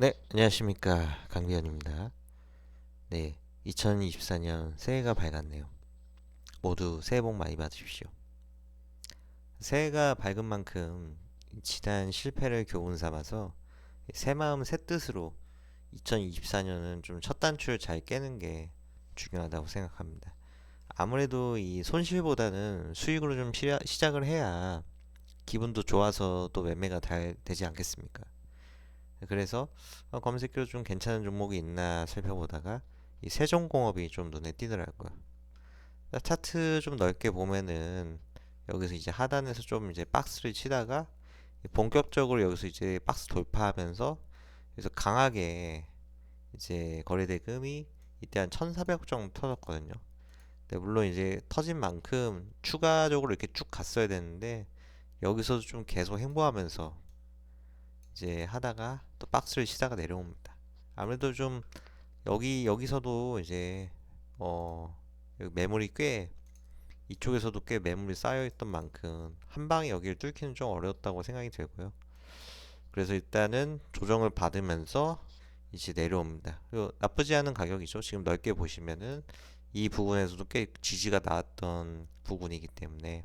네, 안녕하십니까. 강비현입니다. 네, 2024년 새해가 밝았네요. 모두 새해 복 많이 받으십시오. 새해가 밝은 만큼 지난 실패를 교훈 삼아서 새 마음 새 뜻으로 2024년은 좀 첫 단추를 잘 깨는 게 중요하다고 생각합니다. 아무래도 이 손실보다는 수익으로 좀 시작을 해야 기분도 좋아서 또 매매가 잘 되지 않겠습니까? 그래서 어, 검색기로 좀 괜찮은 종목이 있나 살펴보다가 이 세종공업이 좀 눈에 띄더라고요. 자, 차트 좀 넓게 보면은 여기서 이제 하단에서 좀 이제 박스를 치다가 본격적으로 여기서 이제 박스 돌파하면서 그래서 강하게 이제 거래대금이 이때 한 1,400억 정도 터졌거든요. 네, 물론 이제 터진 만큼 추가적으로 이렇게 쭉 갔어야 되는데 여기서도 좀 계속 행보하면서 이제 하다가 또 박스를 치다가 내려옵니다. 아무래도 좀 여기 여기서도 이제 어 여기 매물이 꽤 이쪽에서도 꽤 매물이 쌓여 있던 만큼 한 방에 여기를 뚫기는 좀 어려웠다고 생각이 들고요. 그래서 일단은 조정을 받으면서 이제 내려옵니다. 그리고 나쁘지 않은 가격이죠. 지금 넓게 보시면은 이 부분에서도 꽤 지지가 나왔던 부분이기 때문에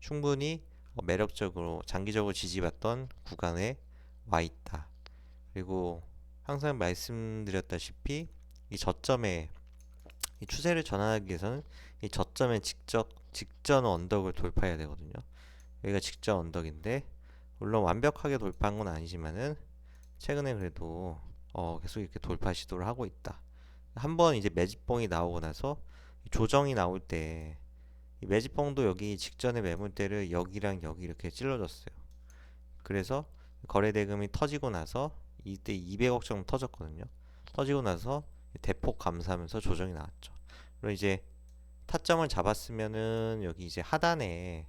충분히 어, 매력적으로 장기적으로 지지받던 구간에 와 있다. 그리고 항상 말씀드렸다시피 이 저점에 이 추세를 전환하기 위해서는 이 저점의 직접 직전 언덕을 돌파해야 되거든요. 여기가 직전 언덕인데 물론 완벽하게 돌파한 건 아니지만은 최근에 그래도 어 계속 이렇게 돌파 시도를 하고 있다. 한 번 이제 매집봉이 나오고 나서 이 조정이 나올 때이 매집봉도 여기 직전의 매물대를 여기랑 여기 이렇게 찔러줬어요. 그래서 거래 대금이 터지고 나서 이때 200억 정도 터졌거든요. 터지고 나서 대폭 감사하면서 조정이 나왔죠. 그리고 이제 타점을 잡았으면은 여기 이제 하단에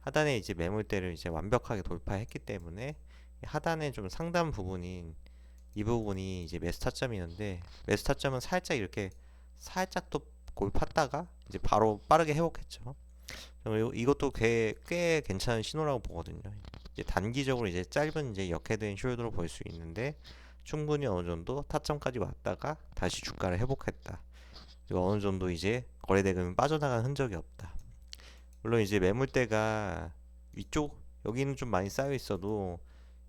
하단에 이제 매물대를 이제 완벽하게 돌파했기 때문에 하단에 좀 상단 부분인 이 부분이 이제 매수 타점이었는데 매수 타점은 살짝 이렇게 살짝 또 골 팠다가 이제 바로 빠르게 회복했죠. 그리고 이것도 꽤, 꽤 괜찮은 신호라고 보거든요. 이제 단기적으로 이제 짧은 이제 역해된 숄더로 볼 수 있는데 충분히 어느 정도 타점까지 왔다가 다시 주가를 회복했다. 그리고 어느 정도 이제 거래 대금이 빠져나간 흔적이 없다. 물론 이제 매물대가 위쪽 여기는 좀 많이 쌓여 있어도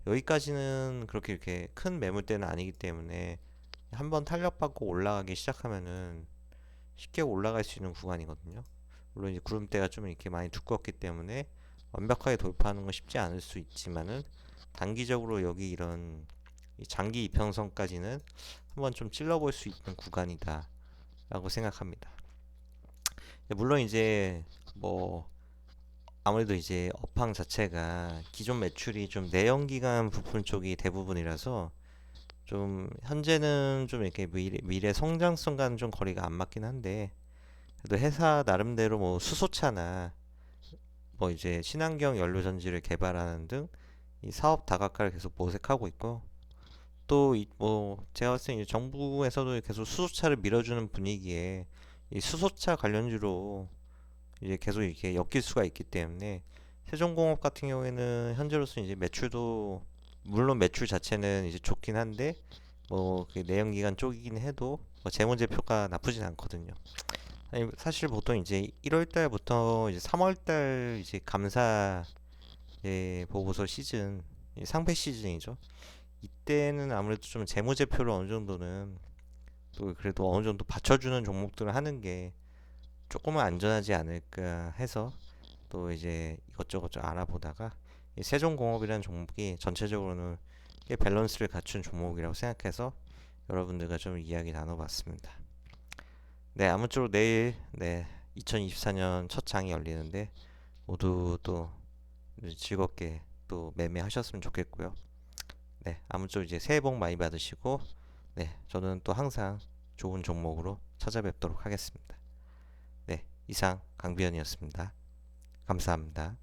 여기까지는 그렇게 이렇게 큰 매물대는 아니기 때문에 한번 탄력받고 올라가기 시작하면은 쉽게 올라갈 수 있는 구간이거든요. 물론 이제 구름대가 좀 이렇게 많이 두껍기 때문에 완벽하게 돌파하는 건 쉽지 않을 수 있지만은 단기적으로 여기 이런 이 장기 이평선까지는 한번 좀 찔러볼 수 있는 구간이다 라고 생각합니다. 물론 이제 뭐 아무래도 이제 업황 자체가 기존 매출이 좀 내연기관 부품 쪽이 대부분이라서 좀 현재는 좀 이렇게 미래, 미래 성장성과는 좀 거리가 안 맞긴 한데 그래도 회사 나름대로 뭐 수소차나 뭐 이제 친환경 연료 전지를 개발하는 등 이 사업 다각화를 계속 모색하고 있고 또 뭐 제가 봤을 때 정부에서도 계속 수소차를 밀어주는 분위기에 이 수소차 관련주로 이제 계속 이렇게 엮일 수가 있기 때문에 세종공업 같은 경우에는 현재로서 이제 매출도 물론 매출 자체는 이제 좋긴 한데 뭐그 내연기관 쪽이긴 해도 뭐 재무제표가 나쁘진 않거든요. 아니 사실 보통 이제 1월 달부터 이제 3월 달 이제 감사 예, 보고서 시즌 이 상패 시즌이죠. 이때는 아무래도 좀 재무제표를 어느 정도는 또 그래도 어느 정도 받쳐주는 종목들을 하는 게 조금은 안전하지 않을까 해서 또 이제 이것저것 좀 알아보다가 이 세종공업이라는 종목이 전체적으로는 꽤 밸런스를 갖춘 종목이라고 생각해서 여러분들과 좀 이야기 나눠봤습니다. 네, 아무쪼록 내일 네 2024년 첫 장이 열리는데 모두 또 즐겁게 또 매매하셨으면 좋겠고요. 네, 아무쪼록 이제 새해 복 많이 받으시고 네, 저는 또 항상 좋은 종목으로 찾아뵙도록 하겠습니다. 네, 이상 강비현이었습니다. 감사합니다.